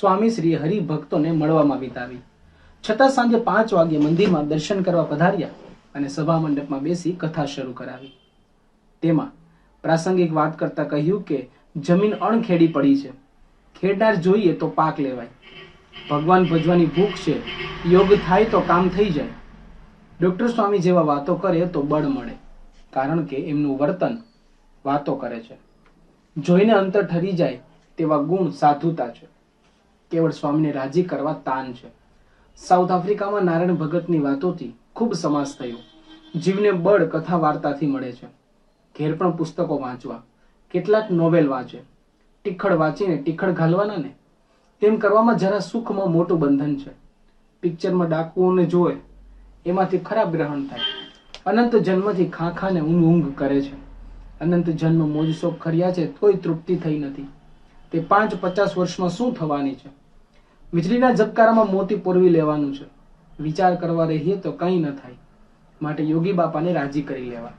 સ્વામી શ્રી હરિભક્તોને મળવામાં વિતાવી. છતાં સાંજે પાંચ વાગ્યે મંદિરમાં દર્શન કરવા પધાર્યા અને સભા મંડપમાં બેસી કથા શરૂ કરાવી. તેમાં પ્રાસંગિક વાત કરતા કહ્યું કે, જમીન અણખેડી પડી છે. ખેડનાર જોઈએ તો પાક લેવાય. ભગવાન ભજવાની ભૂખ છે. યોગ થાય તો કામ થઈ જાય. ડૉક્ટર સ્વામી જેવા વાતો કરે તો બળ મળે, કારણ કે એમનું વર્તન વાતો કરે છે. જોઈને અંતર ઠરી જાય તેવા ગુણ સાધુતા છે. કેવળ સ્વામીને રાજી કરવા તાન છે. સાઉથ આફ્રિકામાં નારાયણ ભગતની વાતોથી ખૂબ સમાસ થયો. જીવને બળ કથા વાર્તાથી મળે છે. ઘેર પણ પુસ્તકો વાંચવા. કેટલાક નોવેલ વાંચે. ટીખળ વાંચીને ટીખળ ઘાલવાના ને? તેમ કરવામાં જરા સુખમાં મોટું બંધન છે. પિક્ચરમાં ડાકુઓને જોવે, એમાંથી ખરાબ ગ્રહણ થાય. અનંત જન્મથી ખા ખાને ઊંઘ ઊંઘ કરે છે. અનંત જન્મ મોજ શોખ કર્યા છે, તોય તૃપ્તિ થઈ નથી. તે પાંચ પચાસ વર્ષમાં શું થવાની છે? વીજળીના ઝબકારામાં મોતી પોરવી લેવાનું છે. વિચાર કરવા રહીએ તો કંઈ ન થાય. માટે યોગી બાપાને રાજી કરી લેવા.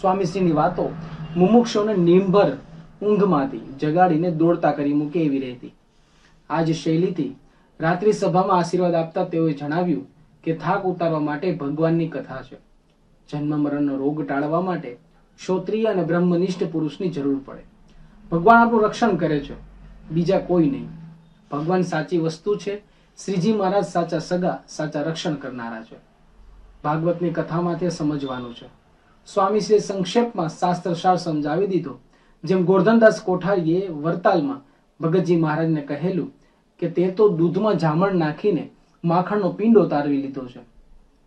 સ્વામીશ્રીની વાતો મુમુક્ષોને નિમભર ઊંઘમાંથી જગાડીને દોડતા કરી મૂકે એવી રહેતી. આ જ શૈલીથી રાત્રિ સભામાં આશીર્વાદ આપતા તેઓએ જણાવ્યું કે થાક ઉતારવા માટે ભગવાનની કથા છે. જન્મ મરણનો રોગ ટાળવા માટે ક્ષોત્રિય અને બ્રહ્મનિષ્ઠ પુરુષની જરૂર પડે. ભગવાન આપણું રક્ષણ કરે છે. બીજા કોઈ નહીં. ભગવાન સાચી વસ્તુ છે. શ્રીજી મહારાજ સાચા સગા, સાચા રક્ષણ કરનારા છે. ભાગવતની કથામાં તે સમજવાનું છે. સ્વામીશ્રીએ સંક્ષેપમાં શાસ્ત્રસાર સમજાવી દીધો. જેમ ગોરધનદાસ કોઠારીએ વરતાલમાં ભગતજી મહારાજને કહેલું કે તે તો દૂધમાં જામણ નાખીને માખણનો પિંડો તારવી લીધો છે.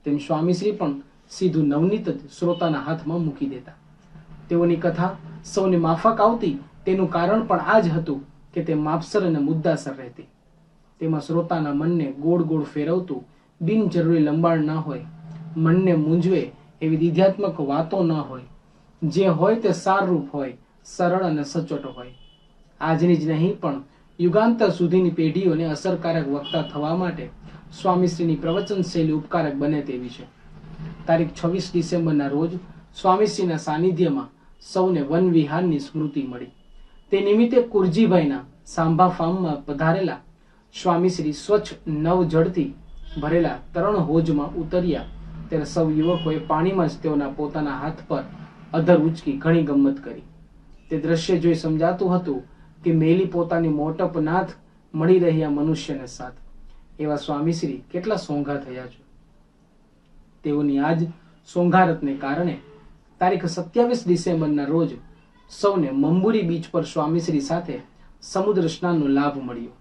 તેમ સ્વામીશ્રી પણ સીધું નવનીત જ શ્રોતાના હાથમાં મૂકી દેતા. તેઓની કથા સૌને માફક આવતી તેનું કારણ પણ આ જ હતું કે તે માપસર અને મુદ્દાસર રહેતી. તેમાં શ્રોતાના મનને ગોળ ગોળ ફેરવતું, બિનજરૂરી લંબાણ ન હોય, મનને મૂંઝવે એવી દિધ્યાત્મક વાતો ન હોય. જે હોય તે સારરૂપ હોય, સરળ અને સચોટ હોય. આજની જ નહીં, પણ યુગાંતર સુધીની પેઢીઓને અસરકારક વક્તા થવા માટે સ્વામીશ્રીની પ્રવચન શૈલી ઉપકારક બને તેવી છે. તારીખ છવ્વીસ ડિસેમ્બરના રોજ સ્વામીશ્રીના સાનિધ્યમાં સૌને વન વિહારની સ્મૃતિ મળી. તે નિમિત્તે કુરજીભાઈના સાંભા ફાર્મમાં પધારેલા સ્વામીશ્રી સ્વચ્છ નવ જળથી ભરેલા તરણ હોજમાં ઉતર્યા. ત્યારે સૌ યુવકોએ પાણીમાં જ તેઓના પોતાના હાથ પર અધર ઉચકી ઘણી ગમત કરી. તે દ્રશ્ય જોઈ સમજાતું હતું કે મેલી પોતાની મોટપ નાથ મળી રહ્યા મનુષ્યને સાથ. એવા સ્વામીશ્રી કેટલા સોંઘા થયા છે. તેઓની આજ સોંઘારતને કારણે તારીખ સત્યાવીસ ડિસેમ્બરના રોજ સૌને મંબુરી બીચ પર સ્વામીશ્રી સાથે સમુદ્ર સ્નાનનો લાભ મળ્યો.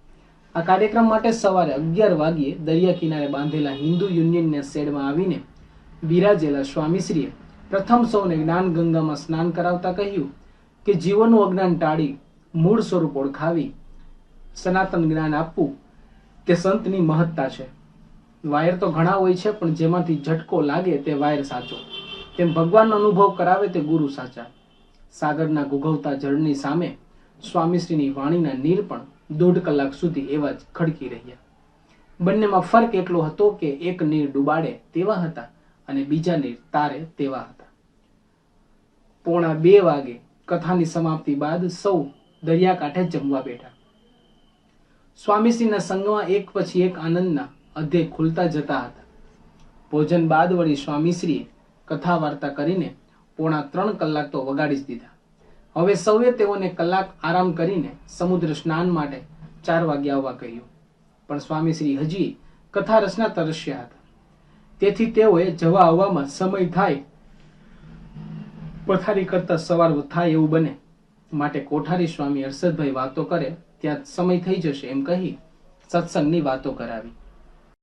આ કાર્યક્રમ માટે સવારે અગિયાર વાગ્યે દરિયા કિનારે બાંધેલા હિન્દુ યુનિયનના શેડમાં આવીને બિરાજેલા સ્વામીશ્રીએ પ્રથમ સૌને જ્ઞાન ગંગામાં સ્નાન કરાવતા કહ્યું કે જીવનનું અજ્ઞાન ટાળી મૂળ સ્વરૂપ ઓળખાવી, સનાતન જ્ઞાન આપવું તે સંતની મહત્તા છે. વાયર તો ઘણા હોય છે, પણ જેમાંથી ઝટકો લાગે તે વાયર સાચો. તેમ ભગવાનનો અનુભવ કરાવે તે ગુરુ સાચા. સાગરના ગુગવતા જળની સામે સ્વામીશ્રીની વાણીના નીર પણ દોઢ કલાક સુધી એવા જ ખડકી રહ્યા. બંનેમાં ફરક એટલો હતો કે એક નીર ડુબાડે તેવા હતા અને બીજા નીર તારે તેવા હતા. પોણા બે વાગે કથાની સમાપ્તિ બાદ સૌ દરિયાકાંઠે જમવા બેઠા. સ્વામીશ્રીના સંગમાં એક પછી એક આનંદના અધ્યય ખુલતા જતા હતા. ભોજન બાદ વળી સ્વામીશ્રીએ કથા વાર્તા કરીને પોણા ત્રણ કલાક તો વગાડી જ દીધા. હવે સૌએ તેઓને કલાક આરામ કરીને સમુદ્ર સ્નાન માટે ચાર વાગે આવવા કહ્યું. પણ સ્વામીશ્રી હજી કથા રસના તરસ્યા હતા. તેથી તેઓએ જવા આવવામાં સમય થાય, પથારી કરતા સવાર થાય એવું બને. માટે કોઠારી સ્વામી હર્ષદભાઈ વાતો કરે, ત્યાં સમય થઈ જશે એમ કહી સત્સંગની વાતો કરાવી.